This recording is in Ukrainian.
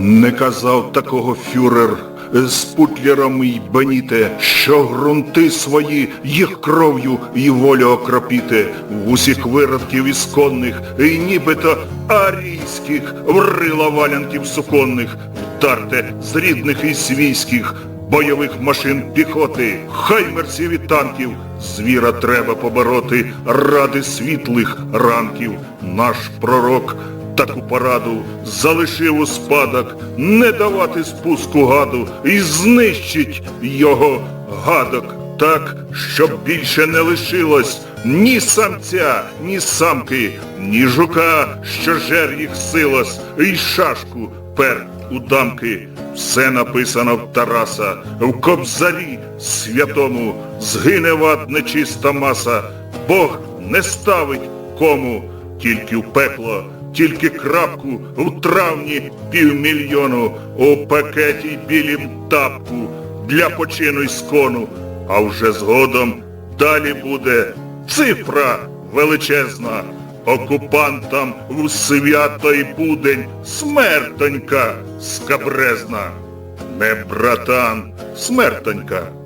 не казав такого фюрер. З путлером й беніте, що грунти свої їх кров'ю і волю окропіте, в усіх виродків ісконних, і нібито арійських, врила валянків суконних, вдарте з рідних і свійських, бойових машин піхоти, хаймерсів і танків, звіра треба побороти ради світлих ранків. Наш пророк таку пораду залишив у спадок не давати спуску гаду і знищить його гадок так, щоб більше не лишилось ні самця, ні самки, ні жука, що жер їх силось, і шашку пер у дамки. Все написано в Тараса, в кобзарі святому, згине вад нечиста маса, Бог не ставить кому, тільки в пекло, тільки крапку в травні півмільйону, у пакеті білім тапку для почину й скону, а вже згодом далі буде цифра величезна. Окупантам в святий будень смертонька скабрезна. Не братан, смертонька